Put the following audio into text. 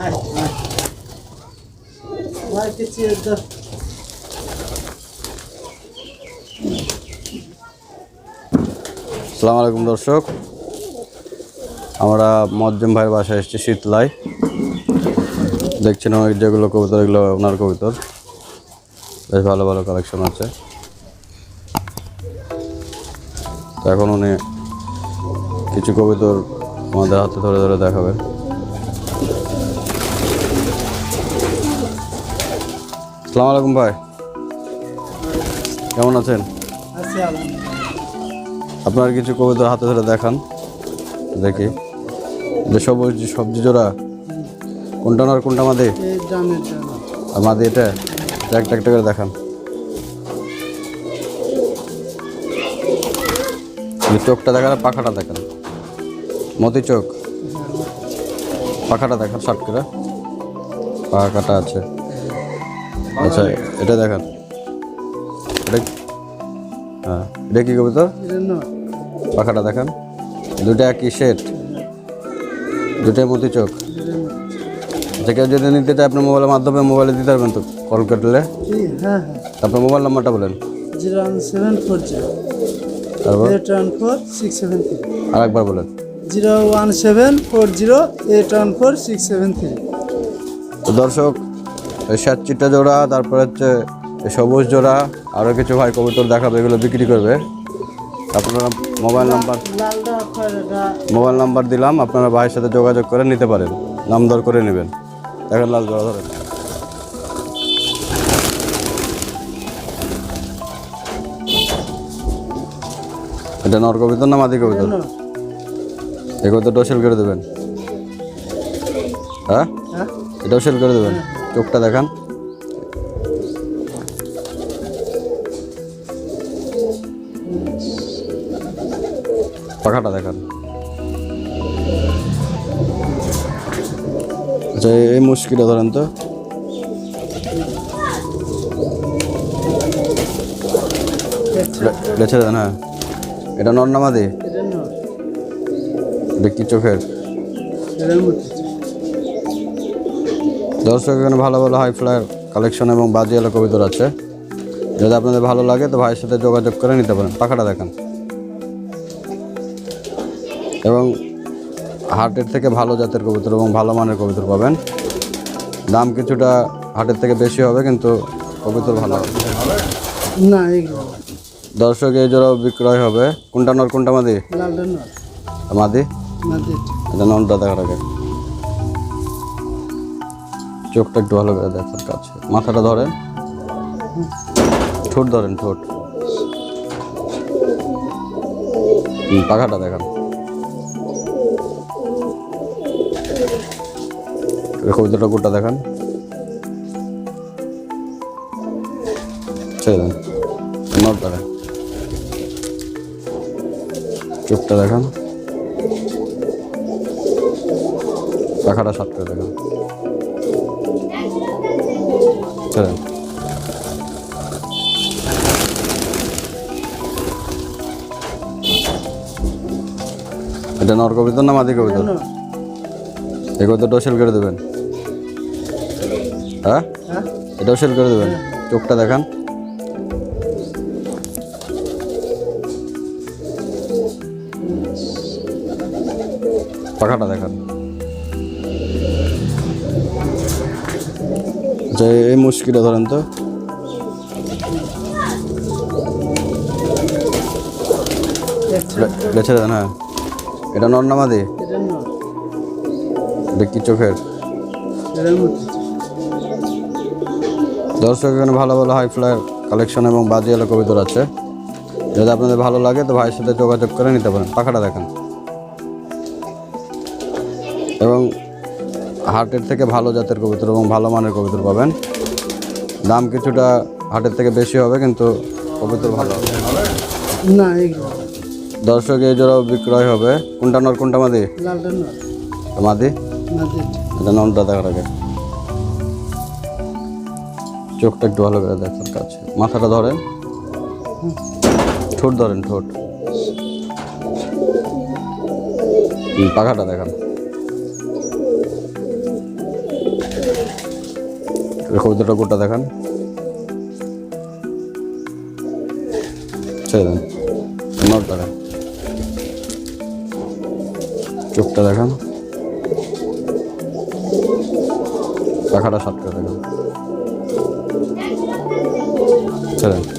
Vai আলাইকুম দর্শক। আমরা মজ্জম ভাইয়ের বাসায় এসেছি শীতলায়। দেখছেন ওই যেগুলো কবুতর, এগুলো ওনার কবুতর। বেশ ভালো ভালো কালেকশন আছে। এখন উনি কিছু কবুতর আমাদের হাতে ধরে ধরে দেখাবেন। আসসালামু আলাইকুম ভাই। কেমন আছেন? আছে আপনার কিছু কবিতা হাতে ধরে দেখান দেখি। যে সবুজ সবজি জোড়া কোনটা না আর কোনটা মাদে? আর মাদে এটা? একটা একটা করে দেখান। চোখটা দেখান আর পাখাটা দেখান। মতি চোখ। পাখাটা দেখান শর্ট করে। পাখাটা আছে। আচ্ছা এটা দেখান। এটা হ্যাঁ এটা কি কবিতা এটা পাখাটা দেখান। দুটা একই সেট দুটাই মতি চোখ? আচ্ছা কেউ যদি নিতে চায় আপনার মোবাইলের মাধ্যমে মোবাইলে দিতে পারবেন তো কল করলে? হ্যাঁ হ্যাঁ। আপনার মোবাইল নাম্বারটা বলেন। Zero one seven four zero. Eight one four six seven three. আর একবার বলেন। Zero one seven four zero eight one four six seven three. দর্শক চিট্টা জোড়া তারপর হচ্ছে সবুজ জোড়া আরও কিছু ভাই কবুতর দেখাবে এগুলো বিক্রি করবে। আপনারা মোবাইল নাম্বার মোবাইল নাম্বার দিলাম আপনারা ভাইয়ের সাথে যোগাযোগ করে নিতে পারেন। নাম দর করে নেবেন। দেখেন লাল জোড়া ধরেন। এটা নর কবিতর না মাদি কবিতর? ন এই কবিতরটাও করে দেবেন। হ্যাঁ? এটাও সেল করে দেবেন। চোখটা দেখান। পাখাটা দেখান। আচ্ছা এই- মুশকিলটা ধরেন তো। এটা- ছেড়ে দেন হ্যাঁ। এটা নর্নামাদি এটা কি চোখের। দর্শক এখানে ভালো ভালো হাই ফ্লায়ার কালেকশন এবং বাজিয়ালা কবিতর আছে। যদি আপনাদের ভালো লাগে তো ভাইয়ের সাথে যোগাযোগ করে নিতে পারেন। পাখাটা দেখান। এবং হাটের থেকে ভালো জাতের কবিতর এবং ভালো মানের কবিতর পাবেন। দাম কিছুটা হাটের থেকে বেশি হবে কিন্তু কবিতর ভালো হবে। না দর্শক এই জোড়াও বিক্রয় হবে। কোনটা নর কোনটা মাদি? মাদি? এটা ননটা দেখার আগে। চোখটা একটু ভালো করে দেখার কাছে। মাথাটা ধরেন। ঠোঁট ধরেন, ঠোঁট। পাখাটা দেখান। কবিতাটা গোটা দেখান? ছেড়ে দেন। চোখটা দেখান। পাখাটা সাত দেখান। ছেড়ে এটা নর কবিতর না মাদি কবিতর ন এই কবিতাটাও সেল করে দেবেন। হ্যাঁ? হ্যাঁ? এটাও সেল করে দেবেন। চোখটা দেখান। পাখাটা দেখান। আচ্ছা এই মুশকিলটা ধরেন তো। একটা এটা ছেড়ে দেন হ্যাঁ এটা নর। নামাদি এটা কি চোখের? দর্শক এখানে ভালো ভালো হাই ফ্লায়ার কালেকশন এবং বাজিয়ালা কবিতর আছে। যদি আপনাদের ভালো লাগে তো ভাইয়ের সাথে যোগাযোগ করে নিতে পারেন। পাখাটা দেখেন। হাটের থেকে ভালো জাতের কবিতর এবং ভালো মানের কবিতর পাবেন। দাম কিছুটা হাটের থেকে বেশি হবে কিন্তু কবিতর ভালো হবে। না দর্শক এই জোড়াও বিক্রয় হবে। কোনটা নর কোনটা মাদি? মাদি? এটা ননটা দেখার আগে। চোখটা একটু ভালো করে দেখার কাছে। মাথাটা ধরেন। ঠোঁট ধরেন ঠোঁট। পাখাটা দেখান। কবিতাটা গোটা দেখান? ছেড়ে দেন। নটা চোখটা দেখান। পাখাটা সাতটা দেখান। ছেড়ে দেন।